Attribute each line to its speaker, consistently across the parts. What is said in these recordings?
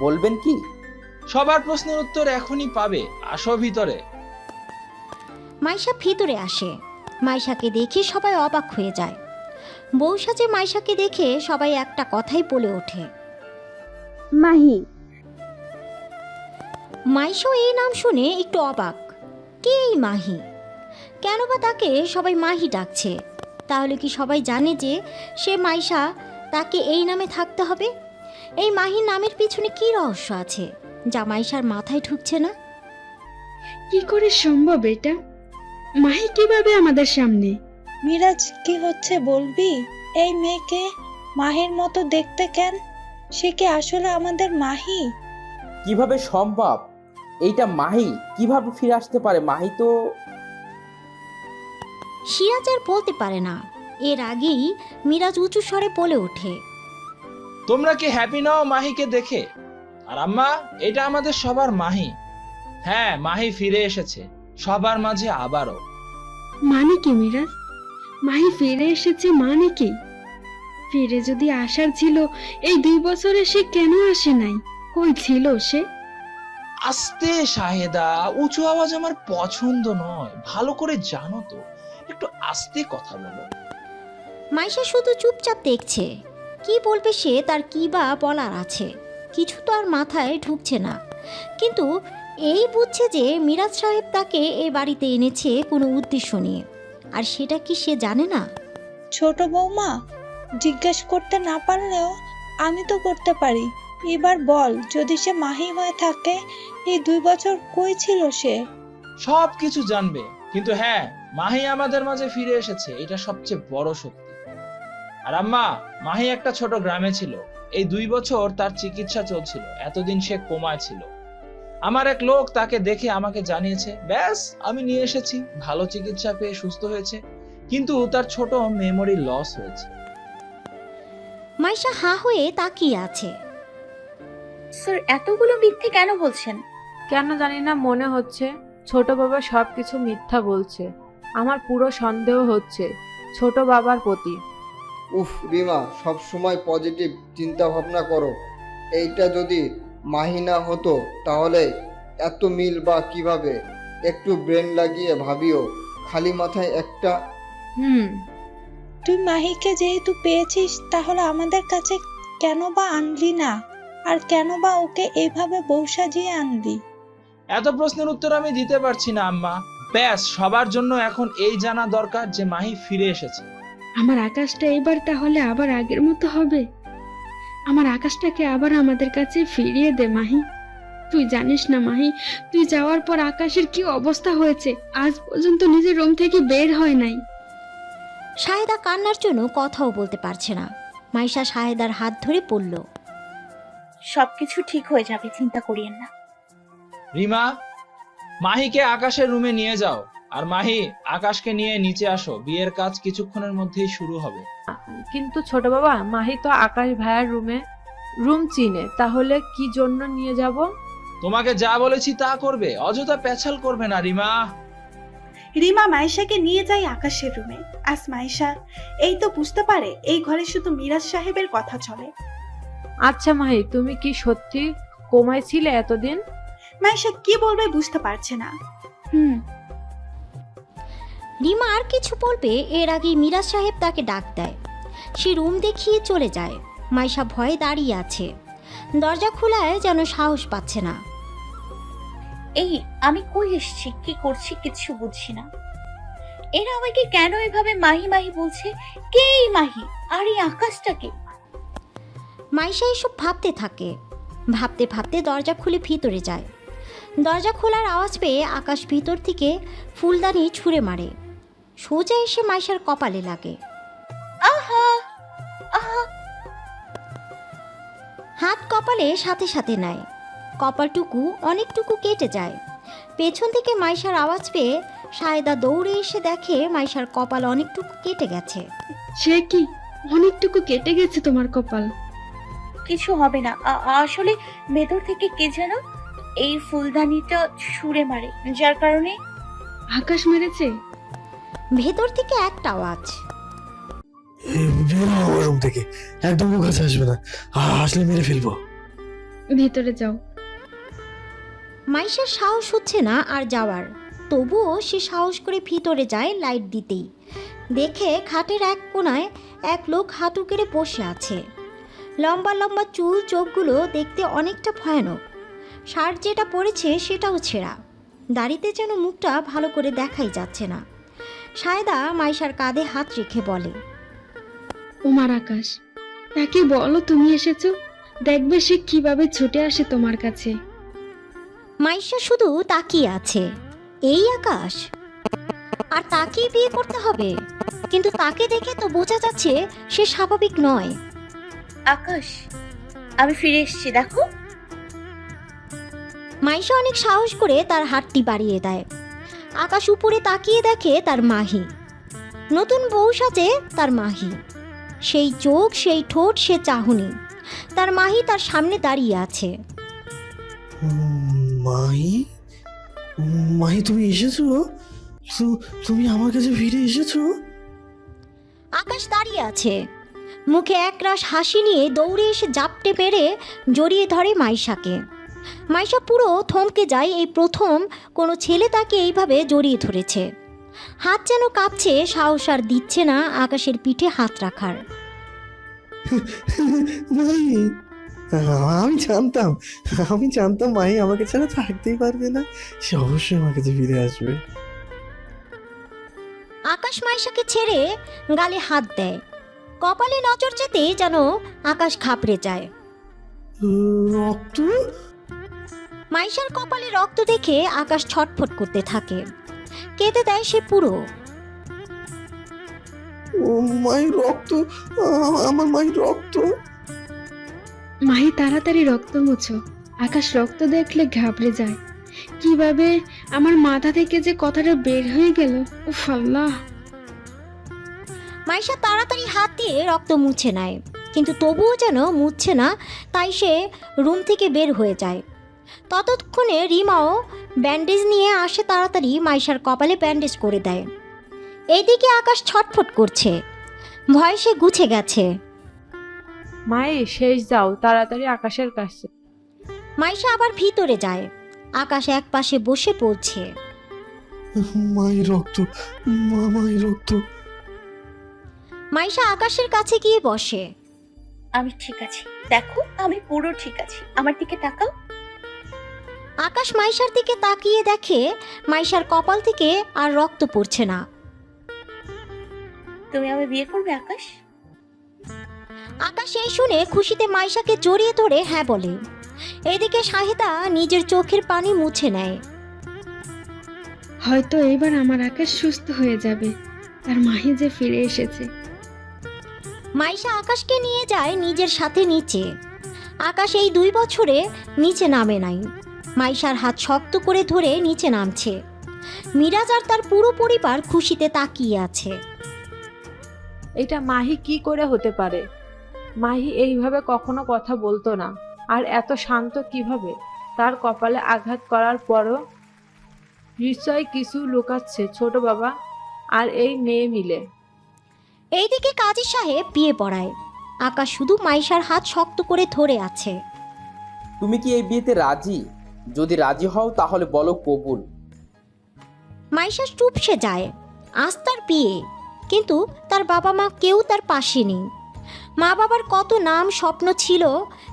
Speaker 1: বলবেন কি?
Speaker 2: সবার প্রশ্নের উত্তর এখনই পাবে আসো ভিতরে।
Speaker 3: মাইশা ভিতরে আসে। মাইশাকে দেখে সবাই অবাক হয়ে যায়। বউ সাজে মাইশাকে দেখে সবাই একটা কথাই বলে ওঠে।
Speaker 4: মাহি।
Speaker 3: মাইশাও এই নাম শুনে একটু অবাক। কে এই মাহি? কেন বা তাকে সবাই মাহি ডাকছে? তাহলে কি সবাই জানে যে সে মাইশা তাকে এই নামে থাকতে হবে? এই মাহি নামের পিছনে কি রহস্য আছে? যা মাইশার মাথায় ঢুকছে না?
Speaker 4: কি করে সম্ভব এটা? মাহি কীভাবে আমাদের সামনে?
Speaker 5: মিরাজ কি হচ্ছে বলবি? এই মেয়েকে মাহির মতো দেখতে কেন? সে কি আসলে আমাদের মাহি?
Speaker 1: কীভাবে সম্ভব? এইটা মাহি কীভাবে ফিরে আসতে পারে? মাহি তো
Speaker 3: সিরাজ আর বলতে পারে না। এর আগেই মিরাজ উঁচু স্বরে বলে ওঠে।
Speaker 2: তোমরা কি হ্যাপি নাও মাহিকে দেখে? আর আম্মা এটা আমাদের সবার মাহি। হ্যাঁ মাহি ফিরে এসেছে সবার মাঝে আবারও।
Speaker 4: মানে কি মিরাজ? মাহি ফিরে এসেছে মানে কি? ফিরে যদি আসার ছিল এই দুই বছরে সে কেন আসে নাই? কই ছিল সে?
Speaker 2: আস্তে শাহেদা উঁচু আওয়াজ আমার পছন্দ নয়। ভালো করে জানো তো একটু আস্তে কথা বলো।
Speaker 3: মাইশা শুধু চুপচাপ দেখছে। কি বলবে সে তার কি বা বলার আছে? কিছু তো আর মাথায় ঢুকছে না। কিন্তু এই বুঝছে যে মিরাজ সাহেব তাকে এই বাড়িতে এনেছে কোনো উদ্দেশ্য নিয়ে। আর সেটা কি সে জানে না?
Speaker 5: ছোট বৌমা জিজ্ঞেস করতে না পারলেও আমি তো করতে পারি। এবার বল যদি সে মাহি হয়ে থাকে এই দুই বছর কই ছিল সে?
Speaker 2: সব কিছু জানবে। কিন্তু হ্যাঁ মাহি আমাদের মাঝে ফিরে এসেছে। এটা সবচেয়ে বড় শক্তি। আর আম্মা মাহি একটা ছোট গ্রামে ছিল। এই দুই বছর তার চিকিৎসা চলছিল। এতদিন সে কোমায় ছিল। আমার এক লোক তাকে দেখে আমাকে জানিয়েছে ব্যাস আমি নিয়ে এসেছি। ভালো চিকিৎসা পেয়ে সুস্থ হয়েছে। কিন্তু তার ছোট মেমোরি লস হয়েছে।
Speaker 3: মাইশা হা হয়ে তাকিয়ে আছে।
Speaker 6: স্যার এতগুলো মিথ্যে কেন বলছেন?
Speaker 7: কেন জানি না মনে হচ্ছে ছোট বাবা সবকিছু মিথ্যা বলছে। আমার পুরো সন্দেহ হচ্ছে ছোট বাবার প্রতি।
Speaker 8: উফ রিমা সব সময় পজিটিভ চিন্তা ভাবনা করো। এইটা যদি মাহিনা হতো তাহলে এত মিল বা কীভাবে? একটু ব্রেন লাগিয়ে ভাবিও। খালি মাথায় একটা
Speaker 7: হুম।
Speaker 5: তুই মাহিকে যেহেতু পেয়েছিস তাহলে আমাদের কাছে কেন বা আনলি না? আর কেন বা ওকে এইভাবে বউ সাজিয়ে আনলি?
Speaker 2: এত প্রশ্নের উত্তর আমি দিতে পারছি না আম্মা। ব্যাস সবার জন্য এখন এই জানা দরকার যে মাহি ফিরে এসেছে।
Speaker 4: আমার আকাশটা এবার তাহলে আবার আগের মতো হবে। আমার আকাশটাকে আবার আমাদের কাছে ফিরিয়ে দে মাহি। তুই জানিস না মাহি তুই যাওয়ার পর আকাশের কি অবস্থা হয়েছে? আজ পর্যন্ত নিজের রুম থেকে বের হয় নাই।
Speaker 3: শাহেদা কান্নার জন্য কথাও বলতে পারছে না। মাইশা শাহেদার হাত ধরে পড়ল
Speaker 6: সবকিছু ঠিক হয়ে যাবে চিন্তা করিয়েন না।
Speaker 2: রিমা মাহিকে আকাশের রুমে নিয়ে যাও। আর মাহি আকাশকে নিয়ে নিচে আসো বিয়ের কাজ কিছুক্ষণের মধ্যেই শুরু হবে।
Speaker 7: কিন্তু ছোট বাবা মাহি তো আকাশ ভাইয়ার রুমে রুম চিনে তাহলে কি জন্য নিয়ে যাব?
Speaker 2: তোমাকে যা বলেছি তা করবে অযথা পেছাল করবে না রিমা।
Speaker 9: রিমা মাইশাকে নিয়ে যায় আকাশের রুমে। আজ মাইশা এই তো বুঝতে পারে এই ঘরে শুধু মিরাজ সাহেবের কথা চলে।
Speaker 7: আচ্ছা মাহি তুমি কি সত্যি কোমায় ছিলে এতদিন?
Speaker 9: মাইশা কি বলবে বুঝতে পারছে না। হুম
Speaker 3: রিমা আর কিছু বলবে এর আগেই মিরাজ সাহেব তাকে ডাক দেয়। সে রুম দেখিয়ে চলে যায়। মাইশা ভয়ে দাঁড়িয়ে আছে। দরজা খোলায় যেন সাহস পাচ্ছে না।
Speaker 6: এই আমি কই এসেছি? কি করছি কিছু বুঝছি না। এরা আমাকে কেন এভাবে মাহি মাহি বলছে? কে এই মাহি? আর এই আকাশটাকে
Speaker 3: মাইশা এসব ভাবতে থাকে। ভাবতে ভাবতে দরজা খুলে ভিতরে যায়। দরজা খোলার আওয়াজ পেয়ে আকাশ ভিতর থেকে ফুলদানি ছুঁড়ে মারে। সোজা এসে মাইশার কপালে লাগে।
Speaker 6: আহা আহা।
Speaker 3: হাত কপালে সাথে সাথে নেয়। কপালটুকু অনেকটুকু কেটে যায়। পেছন থেকে মাইশার আওয়াজ পেয়ে সায়দা দৌড়ে এসে দেখে মাইশার কপাল অনেকটুকু কেটে গেছে।
Speaker 4: সে কি? অনেকটুকু কেটে গেছে তোমার কপাল।
Speaker 6: কিছু হবে না। আ- আসলে ভেতর থেকে কে যেন এই ফুলদানিটা ছুঁড়ে মারে। যার কারণে
Speaker 4: আকাশ মেরেছে?
Speaker 3: ভেতর থেকে একটা আওয়াজ।
Speaker 10: রুম থেকে। একদম কাছে আসবে না। আসলে মেরে ফেলব।
Speaker 4: ভিতরে যাও।
Speaker 3: মাইশার সাহস হচ্ছে না আর যাওয়ার। তবুও সে সাহস করে ভিতরে যায় লাইট দিতেই। দেখে খাটের এক কোনায় এক লোক হাঁটু কেড়ে বসে আছে। লম্বা লম্বা চুল চোখগুলো দেখতে অনেকটা ভয়ানক। শার্ট যেটা পরেছে সেটাও ছেঁড়া। দাড়িতে যেন মুখটা ভালো করে দেখাই যাচ্ছে না। সায়দা মাইশার কাঁধে হাত রেখে বলে
Speaker 4: উমার আকাশ তাকে বলো তুমি এসেছ? দেখবে সে কীভাবে ছুটে আসে তোমার কাছে।
Speaker 3: মাইশা শুধু তাকিয়ে আছে এই আকাশ? আর তাকেই বিয়ে করতে হবে? কিন্তু তাকে দেখে তো বোঝা যাচ্ছে সে স্বাভাবিক নয়।
Speaker 6: আকাশ আমি ফিরে এসেছি দেখো।
Speaker 3: মাইশা অনেক সাহস করে তার হাতটি বাড়িয়ে দেয়। আকাশ উপরে তাকিয়ে দেখে তার মাহি। নতুন বউ সাজে তার মাহি। সেই চোখ সেই ঠোঁট সে চাহনি। তার মাহি তার সামনে দাঁড়িয়ে আছে।
Speaker 10: মাহি? মাহি তুমি এসেছ? তুমি আমার কাছে ফিরে এসেছ?
Speaker 3: আকাশ দাঁড়িয়ে আছে। মুখে একরাশ হাসি নিয়ে দৌড়ে এসে জাপটে পেরে জড়িয়ে ধরে মাইশাকে মাইশা পুরো থমকে যায় এই প্রথম কোনো ছেলে তাকে এইভাবে জড়িয়ে ধরেছে। হাত যেন কাঁপছে সাহস আর দিচ্ছে না আকাশের পিঠে হাত রাখার।
Speaker 10: আমি জানতাম আমি জানতাম মাই আমাকে ছাড়া থাকতেই পারবে না। সে অবশ্যই আমার কাছে ফিরে আসবে।
Speaker 3: আকাশ মাইশাকে ছেড়ে গালে হাত দেয়। কপালে নজর যেতে যেন আকাশ খাপড়ে যায়।
Speaker 10: রক্ত?
Speaker 3: মাইশার কপালে রক্ত দেখে আকাশ ছটফট করতে থাকে। কেঁদে দেয় সে পুরো।
Speaker 10: ও মাই রক্ত আ- আমার মাই রক্ত।
Speaker 4: মাহি তাড়াতাড়ি রক্ত মুছো। আকাশ রক্ত দেখলে ঘাবড়ে যায়। কীভাবে আমার মাথা থেকে যে কথাটা বের হয়ে গেল? উফ আল্লাহ।
Speaker 3: মাইশা তাড়াতাড়ি হাত দিয়ে রক্ত মুছে নেয় কিন্তু তবুও যেন মুছছে না তাই সে রুম থেকে বের হয়ে যায়। ততক্ষণে রিমাও ব্যান্ডেজ নিয়ে আসে তাড়াতাড়ি মাইশার কপালে ব্যান্ডেজ করে দেয়। এইদিকে আকাশ ছটফট করছে। ভয় সে গুছে গেছে।
Speaker 7: মায়ে শেষ যাও তাড়াতাড়ি আকাশের কাছে।
Speaker 3: মাইশা আবার ভিতরে যায়। আকাশ এক পাশে বসে পড়ছে।
Speaker 10: মাই রক্ত মা রক্ত।
Speaker 3: মাইশা আকাশের কাছে গিয়ে বসে।
Speaker 6: আমি ঠিক আছি। দেখো আমি পুরো ঠিক আছি। আমার দিকে তাকাও।
Speaker 3: আকাশ মাইশার দিকে তাকিয়ে দেখে মাইশার কপাল থেকে আর রক্ত পড়ছে না।
Speaker 6: তুমি আমি বিয়ে করবে আকাশ?
Speaker 3: আকাশ এই শুনে খুশিতে মাইশাকে জড়িয়ে ধরে হ্যাঁ বলে। এদিকে শাহিদা নিজের চোখের পানি মুছে নেয়।
Speaker 4: হয়তো এইবার আমার আকাশ সুস্থ হয়ে যাবে তার মাহি যে ফিরে এসেছে।
Speaker 3: মাইশা আকাশকে নিয়ে যায় নিজের সাথে নিচে। আকাশ এই দুই বছরে নিচে নামে নাই। মাইশার হাত শক্ত করে ধরে নিচে নামছে। মিরাজ আর তার পুরো পরিবার খুশিতে তাকিয়ে আছে।
Speaker 7: এটা মাহি কি করে হতে পারে? মাহি এইভাবে কখনো কথা বলতো না। আর এত শান্ত কীভাবে? তার কপালে আঘাত করার পরও নিশ্চয় কিছু লুকাচ্ছে ছোট বাবা আর এই মেয়ে মিলে।
Speaker 3: এইদিকে কাজী সাহেব বিয়ে পড়ায়। আকাশ শুধু মাইশার হাত শক্ত করে ধরে আছে।
Speaker 1: তুমি কি এই বিয়েতে রাজি? যদি রাজি হও তাহলে বলো কবুল।
Speaker 3: মাইশা চুপসে যায়। আজ তার বিয়ে কিন্তু তার বাবা মা কেউ তার পাশে নেই। মা বাবার কত নাম স্বপ্ন ছিল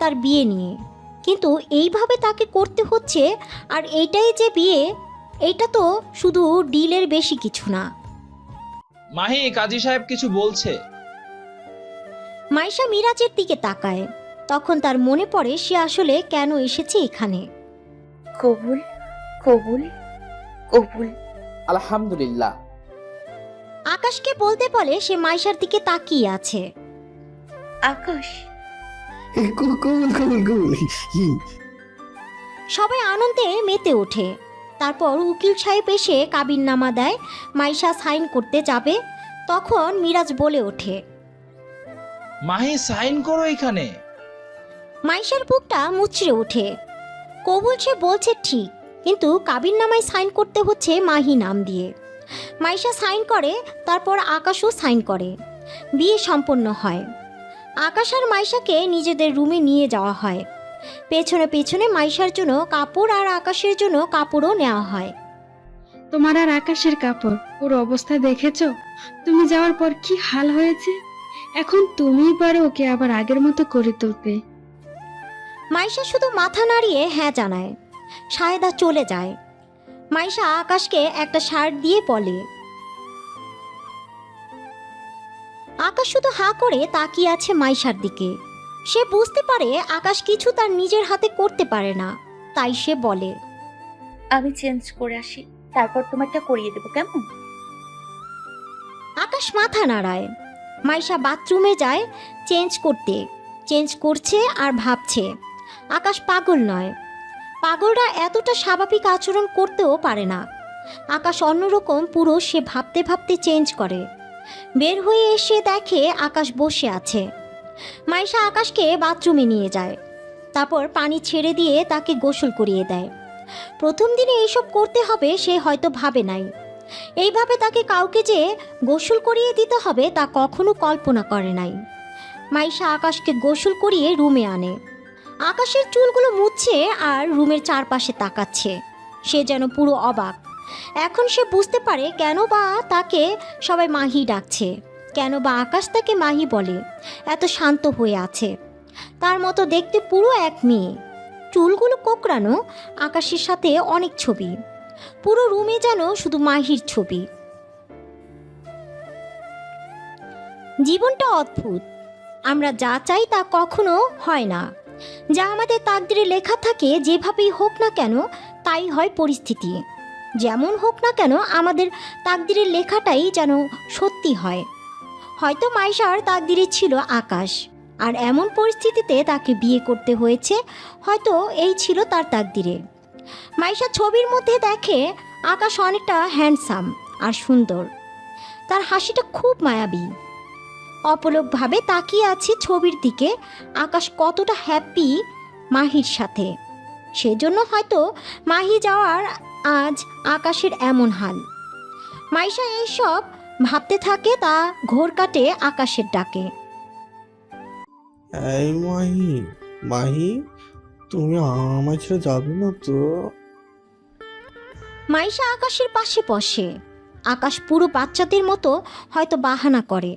Speaker 3: তার বিয়ে নিয়ে। কিন্তু এইভাবে তাকে করতে হচ্ছে আর এইটাই যে বিয়ে এইটা তো শুধু ডিলের বেশি কিছু না।
Speaker 2: মাহি কাজী সাহেব কিছু বলছে?
Speaker 3: মাইশা মিরাজের দিকে তাকায়। তখন তার মনে পড়ে সে আসলে কেন এসেছে এখানে?
Speaker 6: কবুল কবুল কবুল।
Speaker 1: আলহামদুলিল্লাহ।
Speaker 3: আকাশকে বলতে বলে সে মাইশার দিকে তাকিয়ে আছে।
Speaker 6: আকাশ।
Speaker 10: কবুল কবুল কবুল
Speaker 3: সবাই আনন্দে মেতে ওঠে। তারপর উকিল সাহেব এসে কাবিন নামা দেয় মাইশা সাইন করতে যাবে। তখন মিরাজ বলে ওঠে
Speaker 2: মাহি সাইন করো এখানে।
Speaker 3: মাইশার বুকটা মুচড়ে ওঠে। কবুল সে বলছে ঠিক, কিন্তু কাবিন নামায় সাইন করতে হচ্ছে মাহি নাম দিয়ে। মাইশা সাইন করে, তারপর আকাশও সাইন করে। বিয়ে সম্পন্ন হয়। আকাশ আর মাইশাকে নিজেদের রুমে নিয়ে যাওয়া হয়। পেছনে পেছনে মাইশার জন্য কাপড় আর আকাশের জন্য কাপড়ও নেওয়া হয়।
Speaker 4: তোমার আর আকাশের কাপড়, ওর অবস্থা দেখেছ? তুমি যাওয়ার পর কি হাল হয়েছে? এখন তুমিই পারো ওকে আবার আগের মতো করে তুলতে।
Speaker 3: মাইশা শুধু মাথা নাড়িয়ে হ্যাঁ জানায়। সায়দা চলে যায়। মাইশা আকাশকে একটা শার্ট দিয়ে বলে আকাশ শুধু হাঁ করে তাকিয়ে আছে মাইশার দিকে। সে বুঝতে পারে আকাশ কিছু তার নিজের হাতে করতে পারে না। তাই সে বলে
Speaker 6: আমি চেঞ্জ করে আসি তারপর তোমারটা করিয়ে দেবো কেমন?
Speaker 3: আকাশ মাথা নাড়ায়। মাইশা বাথরুমে যায় চেঞ্জ করতে। চেঞ্জ করছে আর ভাবছে আকাশ পাগল নয়। পাগলরা এতটা স্বাভাবিক আচরণ করতেও পারে না। আকাশ অন্যরকম পুরো সে ভাবতে ভাবতে চেঞ্জ করে। বের হয়ে এসে দেখে আকাশ বসে আছে। মাইশা আকাশকে বাথরুমে নিয়ে যায়। তারপর পানি ছেড়ে দিয়ে তাকে গোসল করিয়ে দেয়। প্রথম দিনে এইসব করতে হবে সে হয়তো ভাবে নাই। এইভাবে তাকে কাউকে যে গোসল করিয়ে দিতে হবে তা কখনো কল্পনা করে নাই। মাইশা আকাশকে গোসল করিয়ে রুমে আনে। আকাশের চুলগুলো মুছছে আর রুমের চারপাশে তাকাচ্ছে। সে যেন পুরো অবাক। এখন সে বুঝতে পারে কেন বা তাকে সবাই মাহি ডাকছে। কেন বা আকাশ তাকে মাহি বলে। এত শান্ত হয়ে আছে। তার মতো দেখতে পুরো এক মেয়ে। চুলগুলো কোকড়ানো, আকাশের সাথে অনেক ছবি। পুরো রুমে যেন শুধু মাহির ছবি। জীবনটা অদ্ভুত। আমরা যা চাই তা কখনো হয় না। যা আমাদের তাকদিরে লেখা থাকে যেভাবেই হোক না কেন, তাই হয় পরিস্থিতি। যেমন হোক না কেন, আমাদের তাকদিরের লেখাটাই যেন সত্যি হয়। হয়তো মাইশার তাকদিরে ছিল আকাশ, আর এমন পরিস্থিতিতে তাকে বিয়ে করতে হয়েছে, হয়তো এই ছিল তার তাকদিরে মাইশা ছবির মধ্যে দেখে আকাশ অনেকটা হ্যান্ডসাম আর সুন্দর। তার হাসিটা খুব মায়াবী। অপলকভাবে তাকিয়ে আছে ছবির দিকে। আকাশ কতটা হ্যাপি মাহির সাথে। সেজন্য হয়তো মাহি যাওয়ার আজ আকাশের এমন হাল। মাইশা এইসব ভাবতে থাকে তা ঘোর কাটে আকাশের ডাকে।
Speaker 10: এই মাহি মাহি তুমি আমার ছেড়ে যাবে না তো?
Speaker 3: মাইশা আকাশের পাশে বসে। আকাশ পুরো বাচ্চাদের মতো হয়তো বাহানা করে।